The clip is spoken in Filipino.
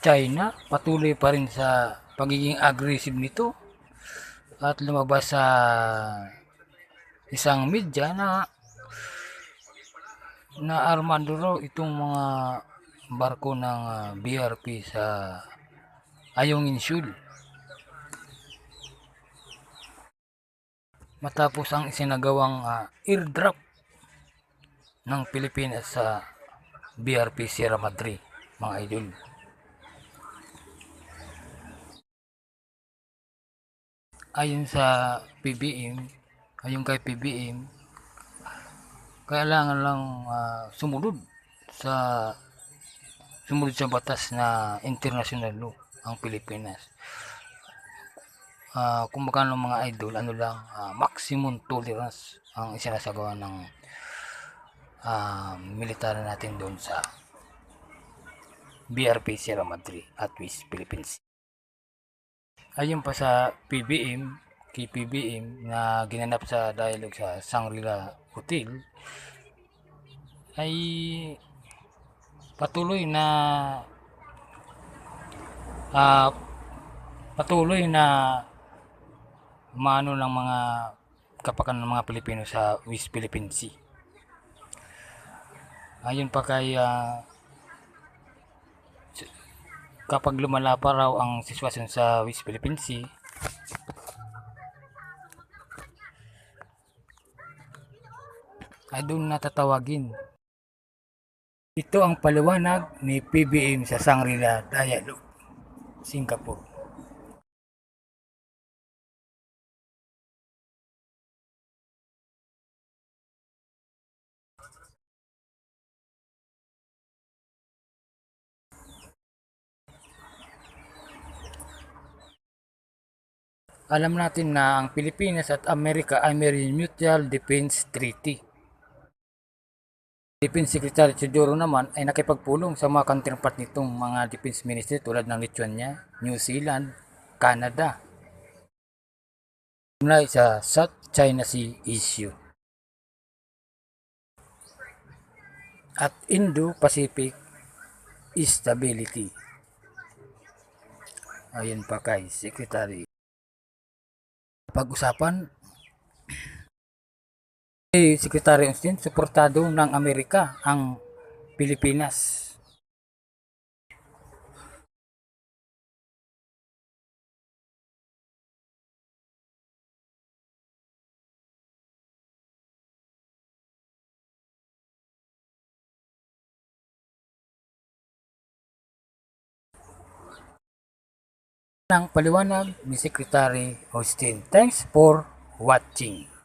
China patuloy pa rin sa pagiging aggressive nito at lumabas sa isang media na na armado raw itong mga barko ng ah, BRP sa Ayungin Shoal. Matapos ang isinagawang ah, airdrop ng Pilipinas sa BRP Sierra Madre, mga idol. Ayon sa PBM, ayon kay PBM, kailangan lang ah, sumunod sa sumunod sa batas na international law ang Pilipinas. Ah, kung magkano mga idol, ano lang, ah, maximum tolerance ang isinasagawa ng ah, militar natin doon sa BRP Sierra Madre at West Philippines. Ayon pa sa PBM, kay na ginanap sa dialogue sa Shangri-La Hotel ay patuloy na ah, patuloy na maano ng mga kapakan ng mga Pilipino sa West Philippine Sea. Ayon pa kay s- kapag lumala pa raw ang sitwasyon sa West Philippine Sea, ay doon natatawagin. Ito ang paliwanag ni PBM sa Shangri-La Singapore. Alam natin na ang Pilipinas at Amerika ay may Mutual Defense Treaty. Defense Secretary Teodoro naman ay nakipagpulong sa mga counterpart nitong mga defense minister tulad ng Lithuania, New Zealand, Canada. Mula sa South China Sea issue. At Indo-Pacific stability. Ayon pa kay Secretary. Pag-usapan si Secretary Austin, suportado ng Amerika ang Pilipinas. Ng paliwanag ni Secretary Austin. Thanks for watching.